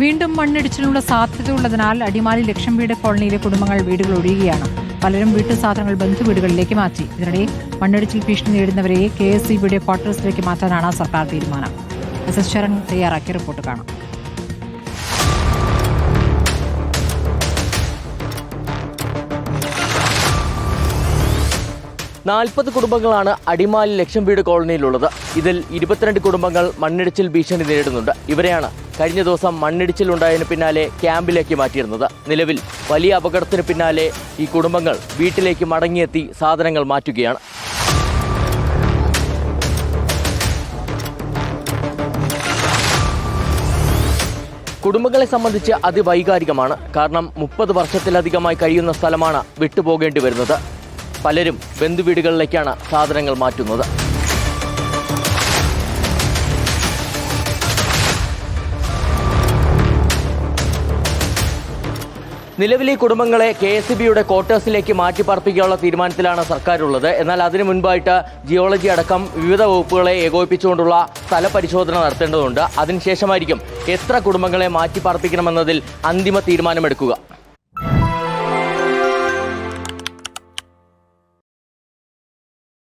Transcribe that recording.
വീണ്ടും മണ്ണിടിച്ചിലിനുള്ള സാധ്യതയുള്ളതിനാൽ അടിമാലി ലക്ഷം വീട് കോളനിയിലെ കുടുംബങ്ങൾ വീടുകൾ ഒഴിയുകയാണ്. പലരും വീട്ടു സാധനങ്ങൾ ബന്ധുവീടുകളിലേക്ക് മാറ്റി. ഇതിനിടെ മണ്ണിടിച്ചിൽ ഭീഷണി നേരിടുന്നവരെ കെ എസ് ഇ ബിയുടെ ക്വാർട്ടേഴ്സിലേക്ക് മാറ്റാനാണ് സർക്കാർ തീരുമാനം. എസ് എസ് ശരൺ തയ്യാറാക്കിയ റിപ്പോർട്ട് കാണാം. നാൽപ്പത് കുടുംബങ്ങളാണ് അടിമാലി ലക്ഷം വീട് കോളനിയിലുള്ളത്. ഇതിൽ ഇരുപത്തിരണ്ട് കുടുംബങ്ങൾ മണ്ണിടിച്ചിൽ ഭീഷണി നേരിടുന്നുണ്ട്. ഇവരെയാണ് കഴിഞ്ഞ ദിവസം മണ്ണിടിച്ചിൽ ഉണ്ടായതിനു പിന്നാലെ ക്യാമ്പിലേക്ക് മാറ്റിയിരുന്നത്. നിലവിൽ വലിയ അപകടത്തിന് പിന്നാലെ ഈ കുടുംബങ്ങൾ വീട്ടിലേക്ക് മടങ്ങിയെത്തി സാധനങ്ങൾ മാറ്റുകയാണ്. കുടുംബങ്ങളെ സംബന്ധിച്ച് അതിവൈകാരികമാണ്. കാരണം മുപ്പത് വർഷത്തിലധികമായി കഴിയുന്ന സ്ഥലമാണ് വിട്ടുപോകേണ്ടി വരുന്നത്. പലരും ബന്ധുവീടുകളിലേക്കാണ് സാധനങ്ങൾ മാറ്റുന്നത്. നിലവിലെ കുടുംബങ്ങളെ കെ എസ് ബിയുടെ ക്വാർട്ടേഴ്സിലേക്ക് മാറ്റിപ്പാർപ്പിക്കാനുള്ള തീരുമാനത്തിലാണ് സർക്കാരുള്ളത്. എന്നാൽ അതിനു മുൻപായിട്ട് ജിയോളജി അടക്കം വിവിധ വകുപ്പുകളെ ഏകോപിപ്പിച്ചുകൊണ്ടുള്ള സ്ഥല പരിശോധന നടത്തേണ്ടതുണ്ട്. അതിനുശേഷമായിരിക്കും എത്ര കുടുംബങ്ങളെ മാറ്റിപ്പാർപ്പിക്കണമെന്നതിൽ അന്തിമ തീരുമാനമെടുക്കുക.